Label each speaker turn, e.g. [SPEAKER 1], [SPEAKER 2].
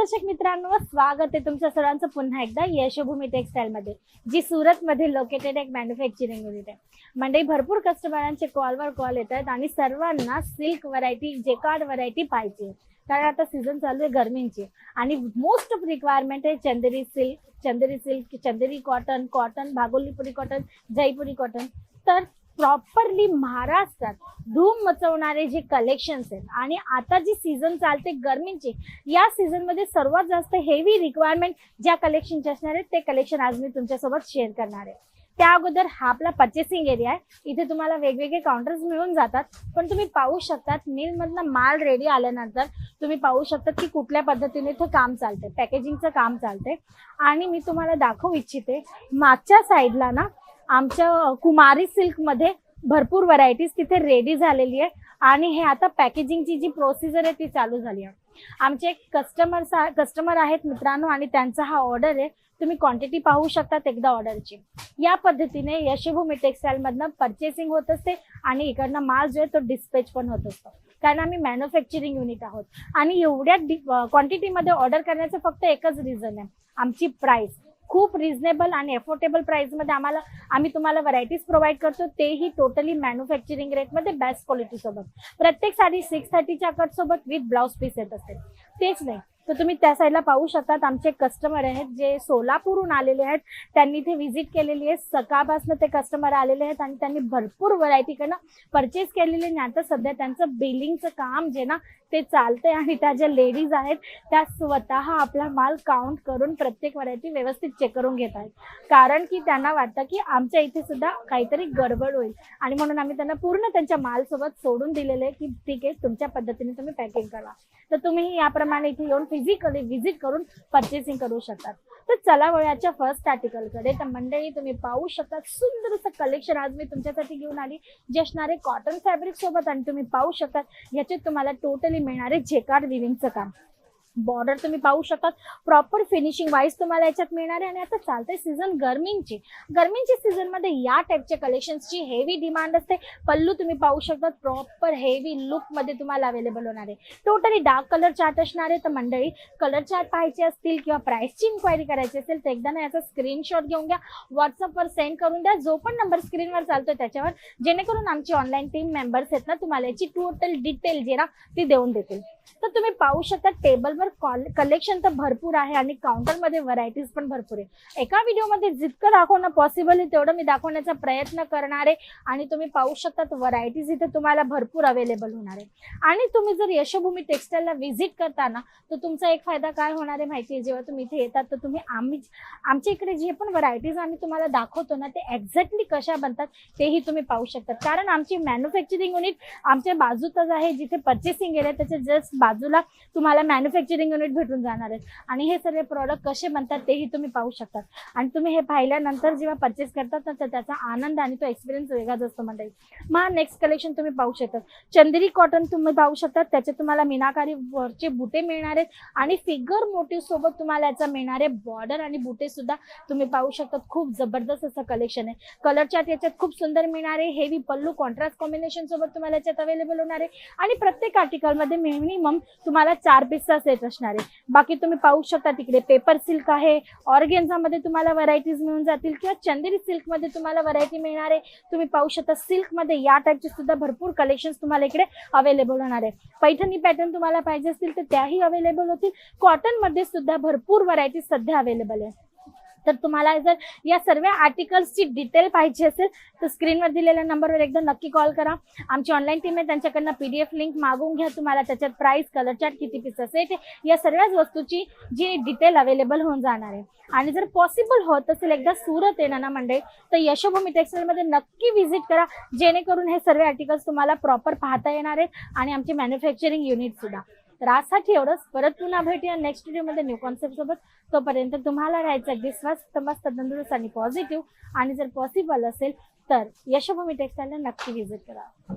[SPEAKER 1] दर्शक मित्रांनो स्वागत आहे तुमच्या सर्वांचं पुन्हा एकदा यशोभूमी टेक्सटाईल मध्ये जी सुरत मध्ये लोकेटेड एक मॅन्युफॅक्चरिंग युनिट आहे. मंडई भरपूर कस्टमरांचे कॉलवर कॉल येतात आणि सर्वांना सिल्क व्हरायटी जेकार्ड व्हरायटी पाहिजे. कारण आता सीझन चालू आहे गरमींची. आणि मोस्ट ऑफ रिक्वायरमेंट आहे Chanderi silk Chanderi silk Chanderi cotton cotton Bhagalpuri cotton Jaipuri cotton तर प्रॉपरली महाराष्ट्रात धूम मचवणारे जे कलेक्शन्स आहेत आणि आता जी सीझन चालते गरमींची या सीझनमध्ये सर्वात जास्त हेवी रिक्वायरमेंट ज्या कलेक्शनचे असणार आहेत ते कलेक्शन आज मी तुमच्यासोबत शेअर करणार आहे. त्या अगोदर हा आपला पर्चेसिंग एरिया आहे. इथे तुम्हाला वेगवेगळे काउंटर्स मिळून जातात. पण तुम्ही पाहू शकतात मिलमधनं माल रेडी आल्यानंतर तुम्ही पाहू शकतात की कुठल्या पद्धतीने इथे काम चालते पॅकेजिंगचं काम चालते आणि मी तुम्हाला दाखवू इच्छिते मागच्या साईडला ना आमच्या कुमारी सिल्कमध्ये भरपूर व्हरायटीज तिथे रेडी झालेली आहे आणि हे आता पॅकेजिंगची जी प्रोसिजर आहे ती चालू झाली आहे. आमचे एक कस्टमर कस्टमर आहेत मित्रांनो आणि त्यांचा हा ऑर्डर आहे. तुम्ही क्वांटिटी पाहू शकतात एकदा ऑर्डरची या पद्धतीने यशभूमी टेक्सटाईलमधनं परचेसिंग होत असते आणि इकडनं माल जो आहे तो डिस्पॅच पण होत असतो. कारण आम्ही मॅन्युफॅक्चरिंग युनिट आहोत. आणि एवढ्या क्वांटिटीमध्ये ऑर्डर करण्याचं फक्त एकच रिझन आहे. आमची प्राईस खूप रिझनेबल आणि अफोर्डेबल प्राइसमध्ये आम्हाला आम्ही तुम्हाला व्हरायटीज प्रोव्हाइड करतो. तेही टोटली मॅन्युफॅक्चरिंग रेटमध्ये बेस्ट क्वालिटी सोबत. प्रत्येक साडी सिक्स थर्टीच्या कट सोबत विथ ब्लाऊज पीस येत असते. तेच नाही. तर तुम्ही त्या साईडला पाहू शकतात. आमचे कस्टमर आहेत जे सोलापूरहून आलेले आहेत. त्यांनी इथे व्हिजिट केलेली आहे. सकाळपासून ते कस्टमर आलेले आहेत आणि त्यांनी भरपूर व्हरायटीकडनं परचेस केलेले आणि आता सध्या त्यांचं बिलिंगचं काम जे ना ते चालतंय. आणि त्या ज्या लेडीज आहेत त्या स्वतः आपला माल काउंट करून प्रत्येक व्हरायटी व्यवस्थित चेक करून घेत आहेत. कारण की त्यांना वाटतं की आमच्या इथे सुद्धा काहीतरी गडबड होईल. आणि म्हणून आम्ही त्यांना पूर्ण त्यांच्या मालसोबत सोडून दिलेलं आहे की ठीक आहे तुमच्या पद्धतीने तुम्ही पॅकिंग करा. तर तुम्ही याप्रमाणे इथे येऊन फिजिकली व्हिजिट करून परचेसिंग करू शकतात. तर चला वयाच्या फर्स्ट आर्टिकलकडे तर मंडळी तुम्ही पाहू शकता सुंदर असं कलेक्शन आज मी तुमच्यासाठी घेऊन आली. जे असणारे कॉटन फॅब्रिक सोबत आणि तुम्ही पाहू शकता याच्यात तुम्हाला टोटली मिळणारे झेकार विविंगचं काम. बॉर्डर तुम्ही पाहू शकतात प्रॉपर फिनिशिंग वाईज तुम्हाला याच्यात मिळणार आहे. आणि आता चालते सीझन गर्मींची. गर्मींची सीझनमध्ये या टाईपच्या कलेक्शन्सची हेवी डिमांड असते. पल्लू तुम्ही पाहू शकतात प्रॉपर हेवी लुकमध्ये तुम्हाला अवेलेबल होणार आहे. टोटली डार्क कलर चार्ट असणार आहे. तर मंडळी कलर चार्ट पाहायचे असतील किंवा प्राईसची इन्क्वायरी करायची असेल तर एकदा ना याचा स्क्रीनशॉट घेऊन घ्या. व्हॉट्सअपवर सेंड करून द्या. जो पण नंबर स्क्रीनवर चालतोय त्याच्यावर जेणेकरून आमची ऑनलाईन टीम मेंबर्स आहेत ना तुम्हाला याची टोटल डिटेल जे ना ती देऊन देतील. तर तुम्ही पाहू शकता टेबल टेबलवर कलेक्शन तर भरपूर आहे आणि काउंटरमध्ये व्हरायटीज पण भरपूर आहे. एका व्हिडिओमध्ये जितकं दाखवणं पॉसिबल आहे तेवढं मी दाखवण्याचा प्रयत्न करणार आहे आणि तुम्ही पाहू शकता व्हरायटीज इथे तुम्हाला भरपूर अवेलेबल होणार आहे. आणि तुम्ही जर यशभूमी टेक्सटाईलला व्हिजिट करताना तर तुमचा एक फायदा काय होणार आहे माहिती आहे? जेव्हा तुम्ही इथे येतात तर तुम्ही आम्ही आमच्या इकडे जे पण व्हरायटीज आम्ही तुम्हाला दाखवतो ना ते एक्झॅक्टली कशा बनतात तेही तुम्ही पाहू शकतात. कारण आमची मॅन्युफॅक्चरिंग युनिट आमच्या बाजूतच आहे जिथे पर्चेसिंग केलं त्याच्या जस्ट बाजूला तुम्हाला मॅन्युफॅक्चर मॅन्युफॅक्चरिंग युनिट भेटून जाणार आहेत. आणि हे सगळे प्रॉडक्ट कसे बनतात तेही तुम्ही पाहू शकतात. आणि तुम्ही हे पाहिल्यानंतर जेव्हा परचेस करतात ना तर त्याचा आनंद आणि तो एक्सपिरियन्स वेगळाच असतो मंडळी. मग नेक्स्ट कलेक्शन तुम्ही पाहू शकतात. चंदेरी कॉटन तुम्ही पाहू शकतात. त्याचे तुम्हाला मीनाकारी वरचे बुटे मिळणार आहेत. आणि फिगर मोटिव्ह सोबत तुम्हाला याचा मिळणारे बॉर्डर आणि बुटे सुद्धा तुम्ही पाहू शकतात. खूप जबरदस्त असं कलेक्शन आहे. कलर चार्ट याच्यात खूप सुंदर मिळणार आहे. हेवी पल्लू कॉन्ट्रास्ट कॉम्बिनेशन सोबत तुम्हाला याच्यात अवेलेबल होणार आहे. आणि प्रत्येक आर्टिकलमध्ये मिनिमम तुम्हाला चार पीसचा सेट असणार आहे. बाकी तुम्ही पाहू शकता तिकडे पेपर सिल्क आहे. ऑर्गेन्झामध्ये तुम्हाला व्हरायटीज मिळून जातील किंवा चंदेरी सिल्कमध्ये तुम्हाला व्हरायटी मिळणार आहे. तुम्ही पाहू शकता सिल्कमध्ये या टाईपचे सुद्धा भरपूर कलेक्शन्स तुम्हाला इकडे अवेलेबल होणार आहे. पैठणी पॅटर्न तुम्हाला पाहिजे असतील तर त्याही अवेलेबल होतील. कॉटनमध्ये सुद्धा भरपूर व्हरायटी सध्या अवेलेबल आहे. तर तुम्हाला जर या सर्व आर्टिकल्सची डिटेल पाहिजे असेल तर स्क्रीनवर दिलेल्या नंबरवर एकदा नक्की कॉल करा. आमची ऑनलाईन टीम आहे त्यांच्याकडनं पी डी एफ लिंक मागवून घ्या तुम्हाला. त्याच्यात प्राईस कलर चार्ट किती पीस सेट या सर्वच वस्तूची जी डिटेल अवेलेबल होऊन जाणार आहे. आणि जर पॉसिबल होत असेल एकदा सुरत येणार ना मंडळी तर यशोभूमी टेक्सटाईलमध्ये नक्की व्हिजिट करा. जेणेकरून हे सर्व आर्टिकल्स तुम्हाला प्रॉपर पाहता येणार आहेत आणि आमचे मॅन्युफॅक्चरिंग युनिट सुद्धा. तर आजसाठी एवढंच. परत पुन्हा भेटूया नेक्स्ट व्हिडिओमध्ये न्यू कॉन्सेप्ट सोबत. तोपर्यंत तुम्हाला राहायचं अगदी स्वस्त मस्त तंदुरुस्त आणि पॉझिटिव्ह आणि जर पॉसिबल असेल तर यशोभूमी टेक्सटाईलला नक्की व्हिजिट करा.